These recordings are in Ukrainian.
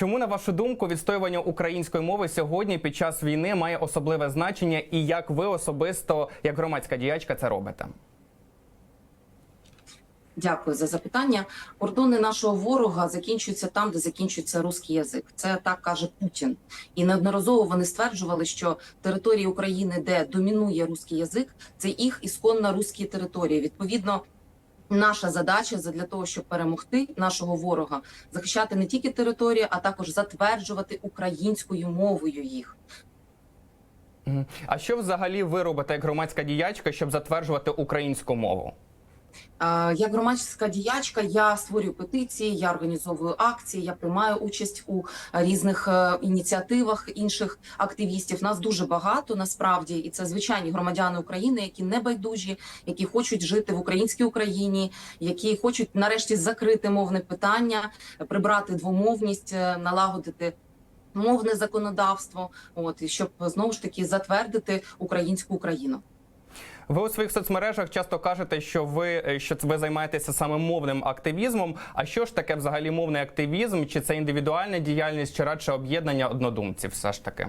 Чому на вашу думку відстоювання української мови сьогодні під час війни має особливе значення, і як ви особисто, як громадська діячка, це робите? Дякую за запитання. Кордони нашого ворога закінчуються там, де закінчується русський язик. Це так каже Путін. І неодноразово вони стверджували, що території України, де домінує русський язик, це їх ісконна русські території. Відповідно. Наша задача для того, щоб перемогти нашого ворога, захищати не тільки території, а також затверджувати українською мовою їх. А що взагалі ви робите як громадська діячка, щоб затверджувати українську мову? Е, Як громадська діячка, я створюю петиції, я організовую акції, я приймаю участь у різних е, ініціативах інших активістів. Нас дуже багато насправді, і це звичайні громадяни України, які не байдужі, які хочуть жити в українській Україні, які хочуть нарешті закрити мовне питання, прибрати двомовність, е, налагодити. Мовне законодавство, от і щоб знову ж таки затвердити українську Україну. Ви у своїх соцмережах часто кажете, що ви е, що ви займаєтеся саме мовним активізмом. А що ж таке взагалі мовний активізм? Чи це індивідуальна діяльність, чи радше об'єднання однодумців? Все ж таки?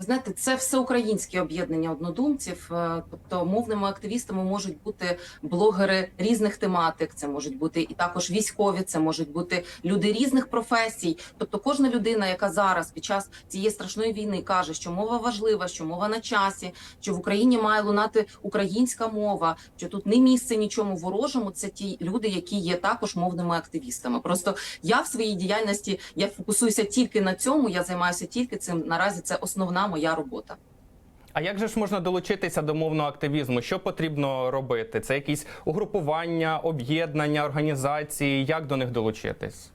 Знаєте, це всеукраїнське об'єднання однодумців. е, Тобто мовними активістами можуть бути блогери різних тематик. Це можуть бути і також військові, це можуть бути люди різних професій. Тобто, кожна людина, яка зараз під час цієї страшної війни каже, що мова важлива, що мова на часі, що в Україні має лунати українська мова, що тут не місце нічому ворожому. Це ті люди, які є також мовними активістами. Просто я в своїй діяльності я фокусуюся тільки на цьому. Я займаюся тільки цим. Наразі це основна моя робота. А як же ж можна долучитися до мовного активізму? Що потрібно робити? Це якісь угрупування, об'єднання, організації? Як до них долучитись?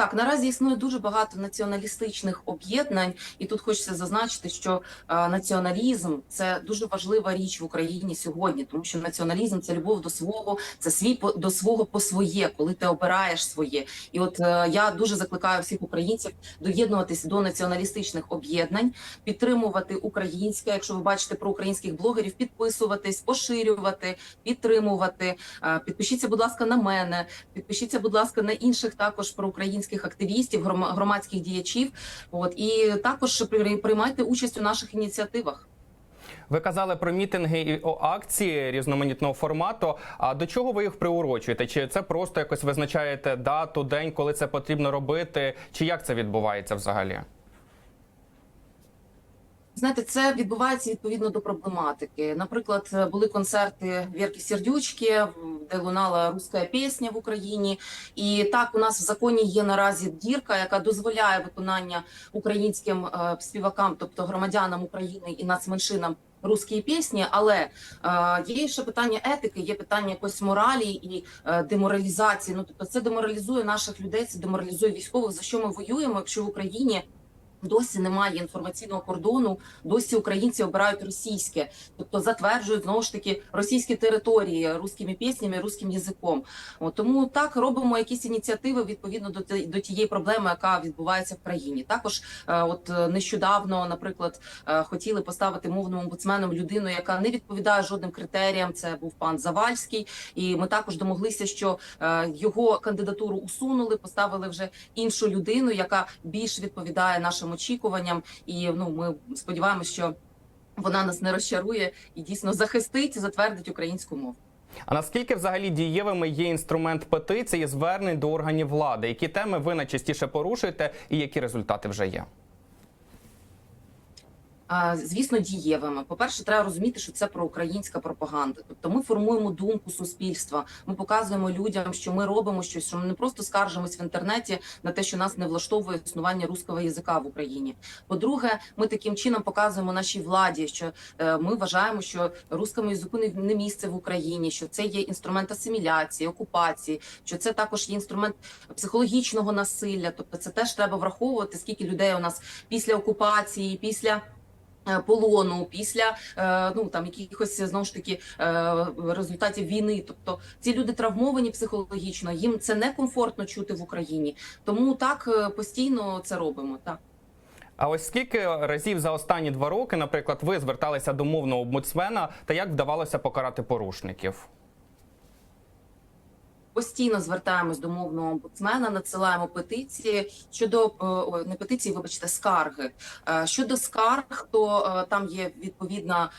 Так, наразі існує дуже багато націоналістичних об'єднань, і тут хочеться зазначити, що е, націоналізм це дуже важлива річ в Україні сьогодні, тому що націоналізм це любов до свого, це свій по- до свого по своє, коли ти обираєш своє. І от е, я дуже закликаю всіх українців доєднуватись до націоналістичних об'єднань, підтримувати українське. Якщо ви бачите про українських блогерів, підписуватись, поширювати, підтримувати. Е, Підпишіться, будь ласка, на мене. Підпишіться, будь ласка, на інших також проукраїнських активістів, грома- громадських діячів. От і також при- приймайте участь у наших ініціативах. Ви казали про мітинги і акції різноманітного формату. А до чого ви їх приурочуєте? Чи це просто якось визначаєте дату, день, коли це потрібно робити? Чи як це відбувається взагалі? Знаєте, це відбувається відповідно до проблематики. Наприклад, були концерти Вірки Сердючки, де лунала руська пісня в Україні. І так у нас в законі є наразі дірка, яка дозволяє виконання українським е, співакам, тобто громадянам України і нацменшинам. Руські пісні, але е, є ще питання етики, є питання якоїсь моралі і е, деморалізації. Ну тобто, це деморалізує наших людей, це деморалізує військових. За що ми воюємо, якщо в Україні Досі немає інформаційного кордону, досі українці обирають російське, тобто затверджують знову ж таки російські території руськими піснями, руським язиком. От, тому так робимо якісь ініціативи відповідно до до тієї проблеми, яка відбувається в країні. Також е, от е, нещодавно, наприклад, е, хотіли поставити мовним омбудсменом людину, яка не відповідає жодним критеріям. Це був пан Завальський, і ми також домоглися, що його кандидатуру усунули, поставили вже іншу людину, яка більш відповідає нашим очікуванням. І ну ми сподіваємося, що вона нас не розчарує і дійсно захистить, затвердить українську мову. А наскільки взагалі дієвими є інструмент петиції звернень до органів влади? Які теми ви найчастіше порушуєте, і які результати вже є? Звісно, дієвими. По-перше, треба розуміти, що це проукраїнська пропаганда. Тобто ми формуємо думку суспільства. Ми показуємо людям, що ми робимо щось, що ми не просто скаржимось в інтернеті на те, що нас не влаштовує існування руського язика в Україні. По-друге, ми таким чином показуємо нашій владі, що е, ми вважаємо, що рускому язику не місце в Україні, що це є інструмент асиміляції, окупації, що це також є інструмент психологічного насилля. Тобто, це теж треба враховувати, скільки людей у нас після окупації, після. Е, Полону після е, ну там якихось знову ж таки е, результатів війни. Тобто ці люди травмовані психологічно, їм це некомфортно чути в Україні. Тому так постійно це робимо. Так. А ось скільки разів за останні два роки, наприклад, ви зверталися до мовного омбудсмена та як вдавалося покарати порушників? Постійно звертаємось до мовного омбудсмена, надсилаємо петиції щодо е, не петиції, вибачте, скарги. Е, Щодо скарг, то е, там є відповідна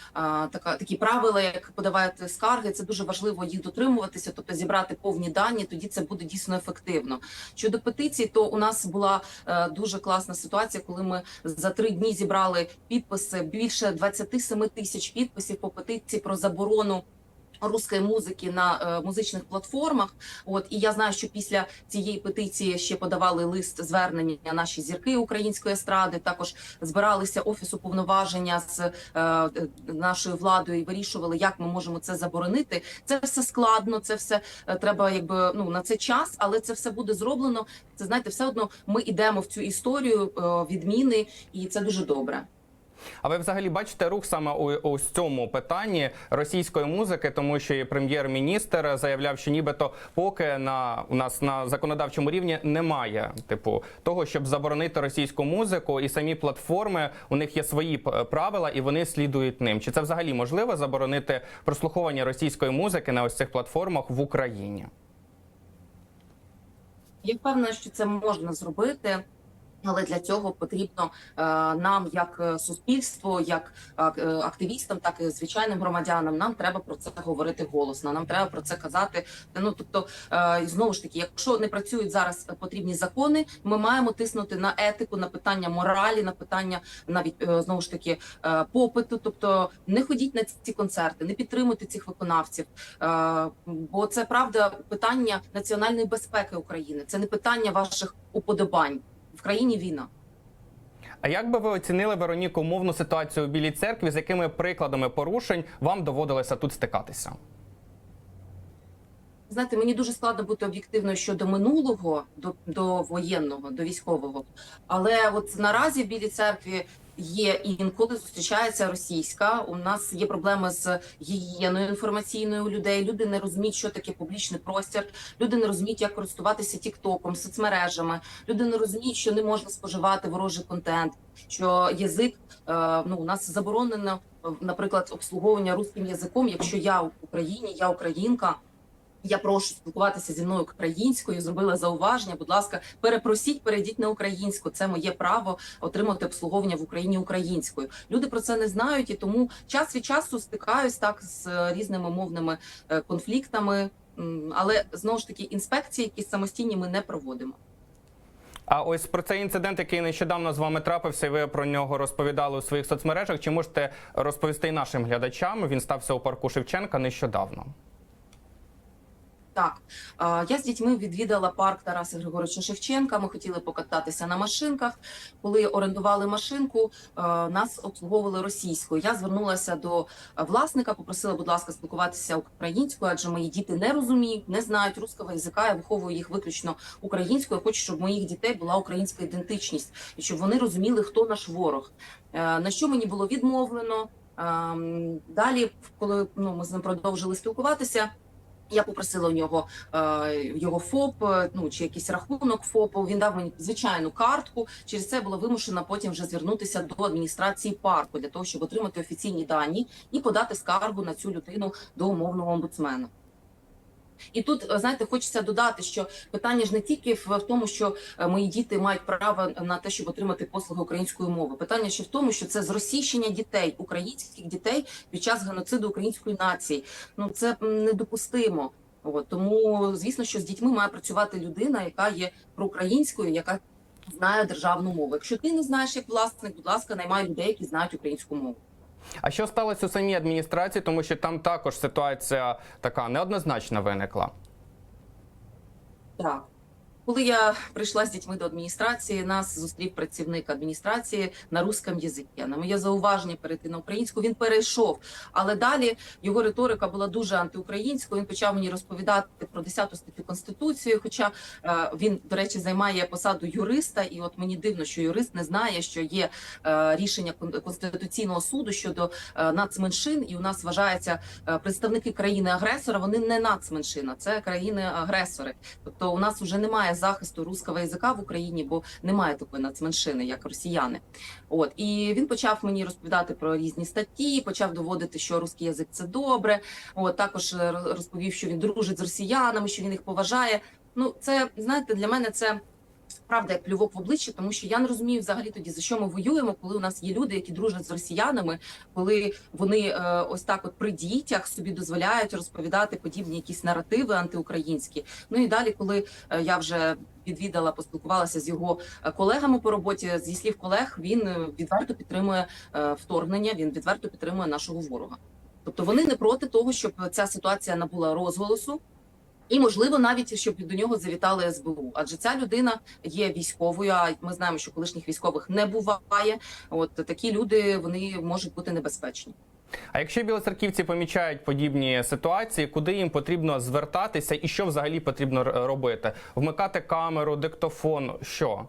така такі правила, як подавати скарги. Це дуже важливо їх дотримуватися, тобто зібрати повні дані. Тоді це буде дійсно ефективно. Щодо петицій, то у нас була дуже класна ситуація, коли ми за три дні зібрали підписи більше 27 тисяч підписів по петиції про заборону. Руської музики на е, музичних платформах, от і я знаю, що після цієї петиції ще подавали лист звернення наші зірки української естради. Також збиралися офісу повноваження з е, е, нашою владою і вирішували, як ми можемо це заборонити. Це все складно, це все е, треба, якби ну на це час, але це все буде зроблено. Це знаєте, все одно ми йдемо в цю історію е, відміни, і це дуже добре. А ви взагалі бачите рух саме у ось цьому питанні російської музики, тому що прем'єр-міністр заявляв, що нібито поки на у нас на законодавчому рівні немає типу того, щоб заборонити російську музику, і самі платформи у них є свої правила, і вони слідують ним. Чи це взагалі можливо заборонити прослуховування російської музики на ось цих платформах в Україні? Я впевнена, що це можна зробити. Але для цього потрібно е, нам, як е, суспільство, як е, активістам, так і звичайним громадянам, нам треба про це говорити голосно. Нам треба про це казати. Ну тобто, знову ж таки, якщо не працюють зараз потрібні закони, ми маємо тиснути на етику, на питання моралі, на питання навіть знову ж таки попиту. Тобто, не ходіть на ці концерти, не підтримуйте цих виконавців. Бо це правда питання національної безпеки України. Це не питання ваших уподобань в країні. Війна. А як би ви оцінили Вероніку мовну ситуацію у Білій церкві, з якими прикладами порушень вам доводилося тут стикатися? Знаєте, мені дуже складно бути об'єктивною щодо минулого, до, до воєнного, до військового. Але от наразі в Білій церкві є інколи зустрічається російська. У нас є проблеми з гігієною інформаційною у людей. Люди не розуміють, що таке публічний простір. Люди не розуміють, як користуватися тіктоком, соцмережами. Люди не розуміють, що не можна споживати ворожий контент. Що язик е, ну у нас заборонено, наприклад, обслуговування русським язиком. Якщо я в Україні, я українка. Я прошу спілкуватися зі мною українською. Зробила зауваження. Будь ласка, перепросіть, перейдіть на українську. Це моє право отримати обслуговування в Україні українською. Люди про це не знають, і тому час від часу стикаюсь так з е, різними мовними е, конфліктами. Але знову ж таки, інспекції, якісь самостійні, ми не проводимо. А ось про цей інцидент, який нещодавно з вами трапився, і ви про нього розповідали у своїх соцмережах. Чи можете розповісти і нашим глядачам? Він стався у парку Шевченка нещодавно. Так, я з дітьми відвідала парк Тараса Григоровича Шевченка. Ми хотіли покататися на машинках. Коли орендували машинку, нас обслуговували російською. Я звернулася до власника, попросила, будь ласка, спілкуватися українською, адже мої діти не розуміють, не знають русского язика. Я виховую їх виключно українською. Я Хочу, щоб у моїх дітей була українська ідентичність і щоб вони розуміли, хто наш ворог. На що мені було відмовлено. Далі, коли ну ми з ним продовжили спілкуватися. Я попросила у нього е, його ФОП, е, ну чи якийсь рахунок ФОПу. Він дав мені звичайну картку. Через це було вимушено потім вже звернутися до адміністрації парку для того, щоб отримати офіційні дані і подати скаргу на цю людину до умовного омбудсмена. І тут е, знаєте, хочеться додати, що питання ж не тільки в тому, що е, мої діти мають право на те, щоб отримати послуги української мови. Питання ще в тому, що це зросійщення дітей, українських дітей під час геноциду української нації. Ну це недопустимо. От тому, звісно, що з дітьми має працювати людина, яка є проукраїнською, яка знає державну мову. Якщо ти не знаєш як власник, будь ласка, наймай людей, які знають українську мову. А що сталося у самій адміністрації, тому що там також ситуація така неоднозначна виникла. Так. Коли я прийшла з дітьми до адміністрації, нас зустрів працівник адміністрації на русском язикі. На моє зауваження перейти на українську він перейшов. Але далі його риторика була дуже антиукраїнською. Він почав мені розповідати про 10 статтю конституції. Хоча е, він, до речі, займає посаду юриста, і от мені дивно, що юрист не знає, що є е, рішення Кон- конституційного суду щодо е, нацменшин, і у нас вважається е, представники країни агресора. Вони не нацменшина, це країни агресори. Тобто у нас вже немає захисту руского язика в Україні, бо немає такої нацменшини, як росіяни. От і він почав мені розповідати про різні статті, почав доводити, що русський язик це добре. От також е, розповів, що він дружить з росіянами, що він їх поважає. Ну, це знаєте, для мене це. Правда, як плювок в обличчя, тому що я не розумію взагалі тоді за що ми воюємо, коли у нас є люди, які дружать з росіянами, коли вони е, ось так, от при дітях собі дозволяють розповідати подібні якісь наративи антиукраїнські. Ну і далі, коли е, я вже відвідала, поспілкувалася з його е, колегами по роботі, зі слів колег, він відверто підтримує вторгнення, він відверто підтримує нашого ворога. Тобто вони не проти того, щоб ця ситуація набула розголосу. І можливо навіть щоб до нього завітали СБУ, адже ця людина є військовою. А ми знаємо, що колишніх військових не буває. От такі люди вони можуть бути небезпечні. А якщо білоцерківці помічають подібні ситуації, куди їм потрібно звертатися і що взагалі потрібно робити? Вмикати камеру, диктофон, що?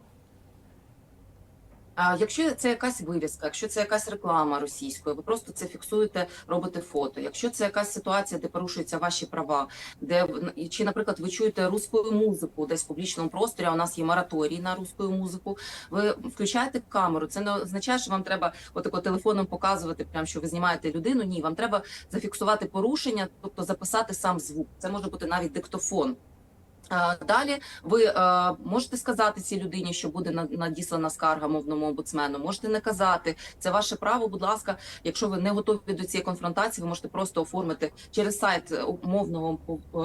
А якщо це якась вивіска, якщо це якась реклама російською, ви просто це фіксуєте, робите фото. Якщо це якась ситуація, де порушуються ваші права, де чи, наприклад, ви чуєте руську музику десь в публічному просторі, а у нас є мораторій на руську музику. Ви включаєте камеру. Це не означає, що вам треба отако телефоном показувати, прям що ви знімаєте людину. Ні, вам треба зафіксувати порушення, тобто записати сам звук. Це може бути навіть диктофон. Далі ви е, можете сказати цій людині, що буде на- надіслана скарга мовному омбудсмену. Можете не казати. Це ваше право. Будь ласка, якщо ви не готові до цієї конфронтації, ви можете просто оформити через сайт е, мовного е,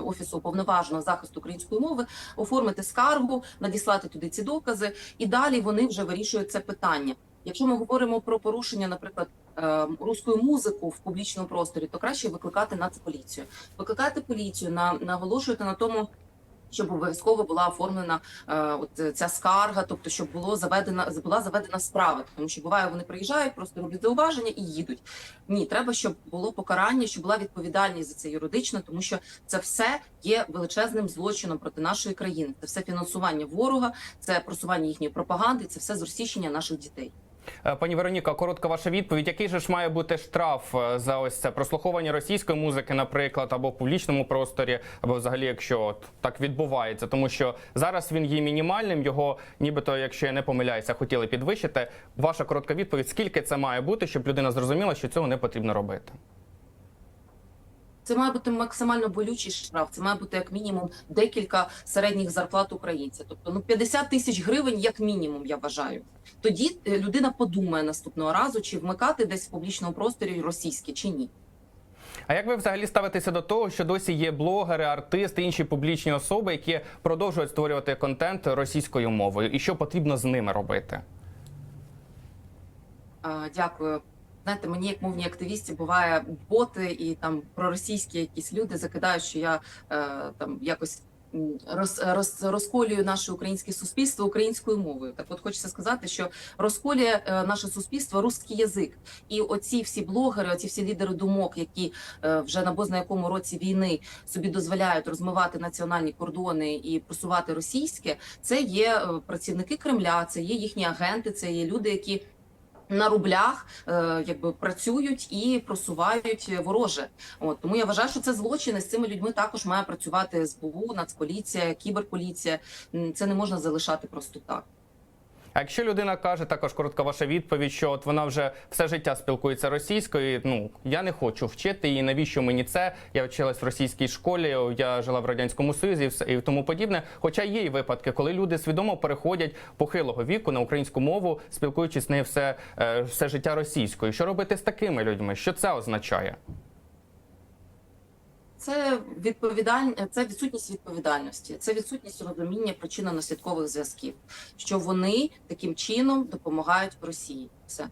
офісу уповноваженого захисту української мови, оформити скаргу, надіслати туди ці докази, і далі вони вже вирішують це питання. Якщо ми говоримо про порушення, наприклад, е, руською музику в публічному просторі, то краще викликати нацполіцію. Викликати поліцію, на наголошуєте на тому, щоб обов'язково була оформлена е, от ця скарга, тобто щоб було заведена була заведена справа, тому що буває, вони приїжджають, просто роблять зауваження і їдуть. Ні, треба, щоб було покарання, щоб була відповідальність за це юридично, тому що це все є величезним злочином проти нашої країни. Це все фінансування ворога, це просування їхньої пропаганди, це все зросійщення наших дітей. Е, Пані Вероніка, коротка ваша відповідь. Який же ж має бути штраф е, за ось це прослуховування російської музики, наприклад, або в публічному просторі, або взагалі, якщо от так відбувається, тому що зараз він є мінімальним. Його, нібито, якщо я не помиляюся, хотіли підвищити. Ваша коротка відповідь: скільки це має бути, щоб людина зрозуміла, що цього не потрібно робити? Це має бути максимально болючий штраф. Це має бути як мінімум декілька середніх зарплат українця. Тобто ну 50 тисяч гривень, як мінімум, я вважаю. Тоді е, людина подумає наступного разу, чи вмикати десь в публічному просторі російське чи ні. А як ви взагалі ставитеся до того, що досі є блогери, артисти, інші публічні особи, які продовжують створювати контент російською мовою, і що потрібно з ними робити? Дякую. Знаєте, мені як мовній активісті буває боти і там проросійські якісь люди закидають, що я е, там якось роз, роз, розколюю наше українське суспільство українською мовою. Так, от хочеться сказати, що розколює е, наше суспільство русський язик, і оці всі блогери, оці всі лідери думок, які е, вже на бозна якому році війни собі дозволяють розмивати національні кордони і просувати російське, це є е, працівники Кремля, це є їхні агенти, це є люди, які на рублях е, якби працюють і просувають вороже. От тому я вважаю, що це злочин. і з цими людьми також має працювати СБУ, Нацполіція, кіберполіція. Це не можна залишати просто так. А якщо людина каже, також коротка ваша відповідь, що от вона вже все життя спілкується російською. Ну я не хочу вчити її. Навіщо мені це? Я вчилась в російській школі, я жила в радянському союзі все- і тому подібне. Хоча є і випадки, коли люди свідомо переходять похилого віку на українську мову, спілкуючись з нею все, е, все життя російською. Що робити з такими людьми? Що це означає? Це відповідаль... це відсутність відповідальності, це відсутність розуміння причинно-наслідкових зв'язків, що вони таким чином допомагають Росії. Все.